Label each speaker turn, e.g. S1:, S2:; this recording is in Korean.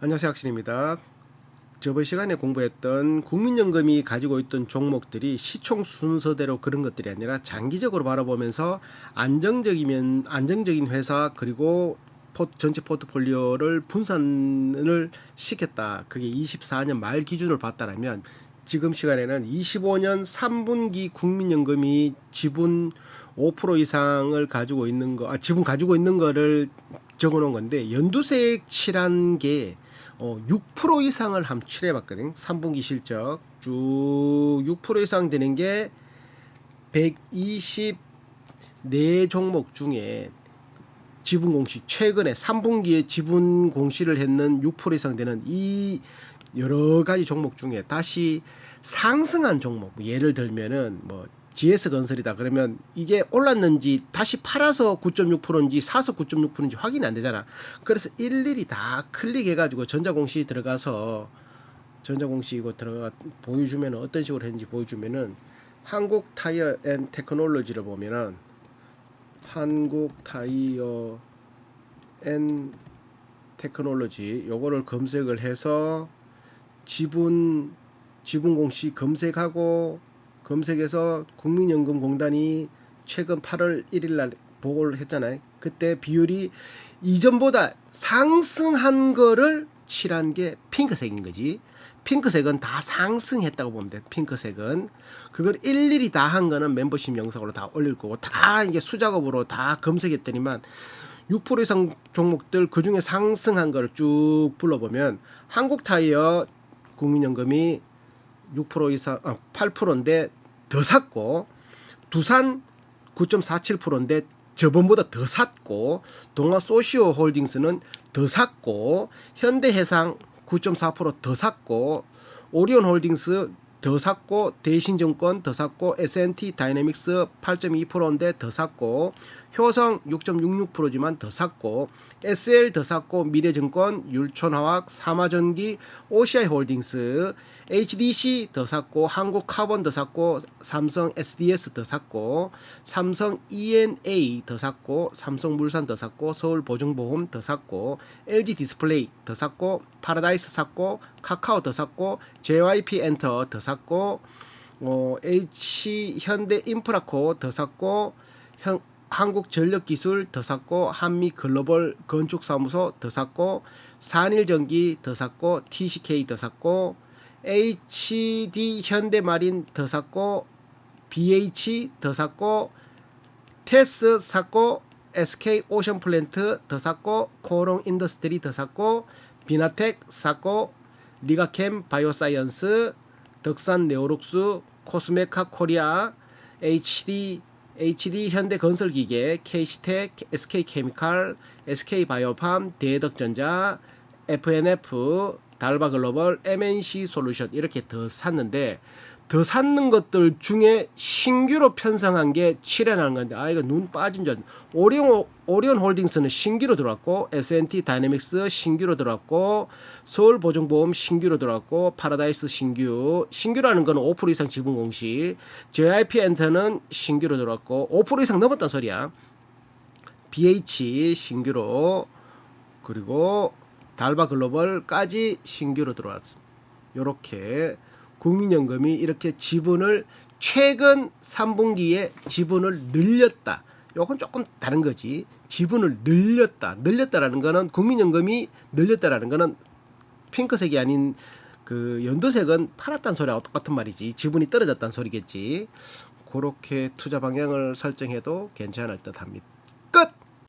S1: 안녕하세요 학신입니다. 저번 시간에 공부했던 국민연금이 가지고 있던 종목들이 시총 순서대로 그런 것들이 아니라 장기적으로 바라보면서 안정적이면 안정적인 회사 그리고 포- 전체 포트폴리오를 분산을 시켰다. 그게 24년 말 기준을 봤다라면 지금 시간에는 25년 3분기 국민연금이 지분 5% 이상을 가지고 있는 거, 아, 지분 가지고 있는 거를 적어 놓은 건데 연두색 칠한 게 어, 6% 이상을 한번 칠해봤거든. 3분기 실적 쭉 6% 이상 되는 게 124 종목 중에 지분 공시 최근에 3분기에 지분 공시를 했는 6% 이상 되는 이 여러 가지 종목 중에 다시 상승한 종목 뭐 예를 들면은 뭐 GS 건설이다 그러면 이게 올랐는지 다시 팔아서 9.6%인지 사서 9.6%인지 확인이 안 되잖아. 그래서 일일이 다 클릭해가지고 전자공시 들어가서 전자공시 이거 들어가 보여주면 어떤 식으로 했는지 보여주면은 한국 타이어 앤 테크놀로지를 보면은 한국 타이어 앤 테크놀로지 요거를 검색을 해서 지분 지분 공시 검색하고 검색해서 국민연금공단이 최근 8월 1일 날 보고를 했잖아요. 그때 비율이 이전보다 상승한 거를 칠한 게 핑크색인 거지. 핑크색은 다 상승했다고 보면 돼. 핑크색은 그걸 일일이 다 한 거는 멤버십 영상으로 다 올릴 거고 다 이게 수작업으로 다 검색했더니만 6% 이상 종목들 그 중에 상승한 거를 쭉 불러보면 한국 타이어 국민연금이 6% 이상 아, 8%인데 더 샀고 두산 9.47%인데 저번보다 더 샀고 동아 소시오 홀딩스는 더 샀고 현대해상 9.4%더 샀고 오리온 홀딩스 더 샀고 대신증권 더 샀고 S&T 다이내믹스 8.2%인데 더 샀고 효성 6.66%지만 더 샀고 SL 더 샀고 미래증권 율촌화학 사마전기 OCI 홀딩스 HDC 더 샀고 한국카본 더 샀고 삼성 SDS 더 샀고 삼성 ENA 더 샀고 삼성물산 더 샀고 서울보증보험 더 샀고 LG 디스플레이 더 샀고 파라다이스 샀고 카카오 더 샀고 JYP 엔터 더 샀고 어, H 현대 인프라코 더 샀고 현, 한국전력기술 더 샀고 한미 글로벌 건축사무소 더 샀고 산일전기 더 샀고 TCK 더 샀고 HD 현대마린 더 샀고 BH 더 샀고 테스 샀고 SK 오션플랜트 더 샀고 코롱 인더스트리 더 샀고 비나텍 샀고 리가캠 바이오사이언스 덕산 네오룩스 코스메카 코리아 HD HD 현대건설기계 KC텍 SK케미칼 SK바이오팜 대덕전자 FNF 달바 글로벌 MNC 솔루션 이렇게 더 샀는데 더 샀는 것들 중에 신규로 편성한 게 7회라는 건데 아 이거 눈 빠진 줄. 오리온 오리온 홀딩스는 신규로 들어왔고 S&T 다이내믹스 신규로 들어왔고 서울보증보험 신규로 들어왔고 파라다이스 신규. 신규라는 거는 5% 이상 지분 공시. JIP 엔터는 신규로 들어왔고 5% 이상 넘었단 소리야. BH 신규로. 그리고 달바 글로벌까지 신규로 들어왔습니다. 이렇게 국민연금이 이렇게 지분을 최근 3분기에 지분을 늘렸다. 요건 조금 다른 거지. 지분을 늘렸다. 늘렸다라는 거는 국민연금이 늘렸다라는 거는 핑크색이 아닌 그 연두색은 팔았다는 소리와 똑같은 말이지. 지분이 떨어졌다는 소리겠지. 그렇게 투자 방향을 설정해도 괜찮을 듯 합니다.